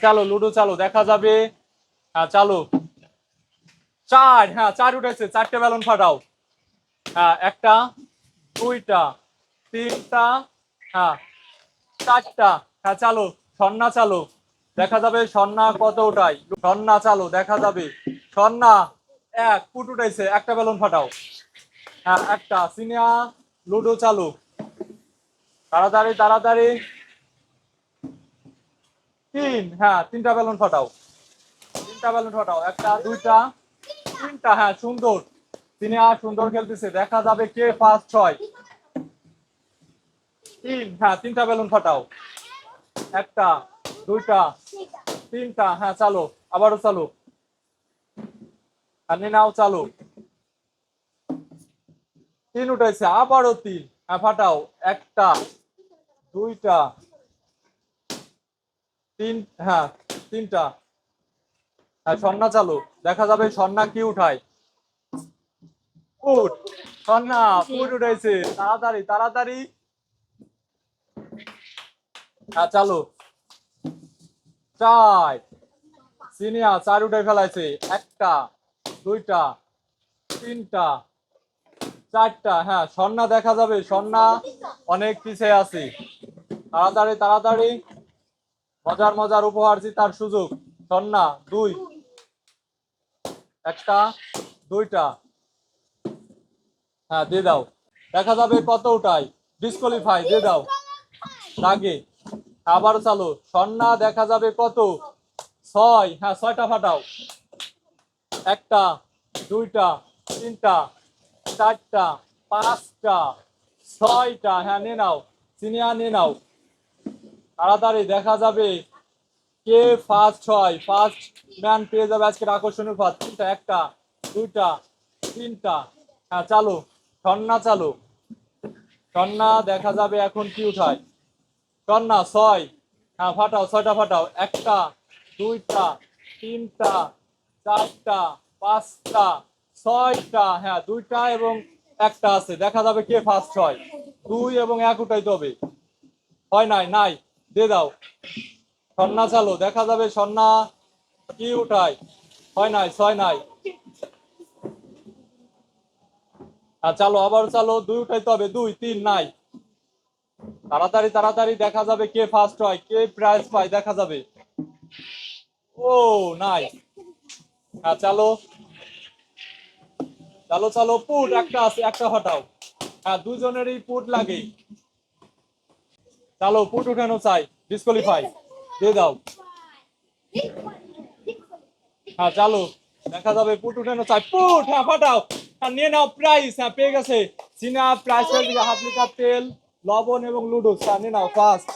চালো, লুডো চালো, দেখা যাবে। হ্যাঁ চালো। চার হ্যাঁ চার উঠেছে, চারটে বেলুন ফাটাও। হ্যাঁ একটা, দুইটা, তিনটা হ্যাঁ চারটা। হ্যাঁ চালো সন্না চালো, দেখা যাবে সন্না কত উঠাই সন্না চালো, দেখা যাবে। সন্না এক, ফুট উঠাইছে একটা বেলুন ফাটাও। হ্যাঁ একটা, সিনিয়া, লুডো চালু। তাড়াতাড়ি তাড়াতাড়ি। তিন হ্যাঁ তিনটা বেলুন ফাটাও তিনটা বেলুন ফাটাও একটা, দুইটা, তিনটা হ্যাঁ সুন্দর। তিনি আর সুন্দর খেলতেছে। দেখা যাবে কে ফার্স্ট ছয়। তিন হ্যাঁ তিনটা বেলুন ফাটাও একটা, দুইটা, তিনটা হ্যাঁ চালো। আবারও চালু। আর নাও চালু। তিন উঠাইছে আবারও তিন। হ্যাঁ ফাটাও। একটা, দুইটা তিন হ্যাঁ তিনটা। হ্যাঁ সন্না চালু। দেখা যাবে সন্না কি উঠায়। উঠ। সন্না ফুট উঠাইছে তাড়াতাড়ি তাড়াতাড়ি। হ্যাঁ চালু। চার। সিনিয়া চার উঠে ফেলাইছে। একটা, দুইটা, তিনটা, চারটা। হ্যাঁ সন্না দেখা যাবে। সন্না অনেক পিছিয়ে আছে। তাড়াতাড়ি তাড়াতাড়ি। মজার মজার উপহার জিতার সুযোগ। সন্না, দুই। একটা, দুইটা। হ্যাঁ দিয়ে দাও। দেখা যাবে কত উঠাই। ডিসকোয়ালিফাই দিয়ে দাও। লাগে আবার চালু। সন্না, দেখা যাবে কত? ছয়। হ্যাঁ ছয়টা ফাটাও। একটা, দুইটা, তিনটা, চারটা, পাঁচটা, ছয়টা। হ্যাঁ নিয়ে নাও। চিনিয়া নিয়ে নাও। তাড়াতাড়ি দেখা যাবে। কে ফার্স্ট হয়? ফার্স্ট ম্যান পেয়ে যাবে আজকের আকর্ষণীয় ফার্স্ট তিনটা, একটা, দুইটা, তিনটা। হ্যাঁ চালু। সন্না চালু। সন্না দেখা যাবে এখন কি উঠায়? সন্না ছয়। হ্যাঁ ফাটাও, ছয়টা ফাটাও। একটা, দুইটা, তিনটা, চারটা, পাঁচটা, ছয়টা। হ্যাঁ দুইটা এবং একটা আছে। দেখা যাবে কে ফার্স্ট হয়। দুই এবং এক উঠাইতে হবে। হয় নাই? নাই। দিয়ে দাও। সন্না চালো, দেখা যাবে সন্না কি উঠায়? হয় নাই, ছয় নাই। আর চালো, আবার চালো, দুই উঠাইতে হবে, দুই, তিন নাই। তাড়াতাড়ি তাড়াতাড়ি, দেখা যাবে কে ফার্স্ট হয়, কে প্রাইজ পায়, দেখা যাবে। ও, নাই। হ্যাঁ চালো চালো চালো, পুট একটা আছে, একটা হটাও। হ্যাঁ দুজনেরই পুট লাগে। চালো, পুট উঠানো চাই ডিসকোয়ালিফাই দিয়ে দাও। হ্যাঁ চালো, দেখা যাবে পুট উঠানো চাই। পুট হ্যাঁ ফাটাও। হ্যাঁ নিয়ে নাও প্রাইস হ্যাঁ পেয়ে গেছে। চিনা প্রাইস হাফ লিটার তেল, লবণ এবং লুডো। হ্যাঁ নিয়ে নাও ফার্স্ট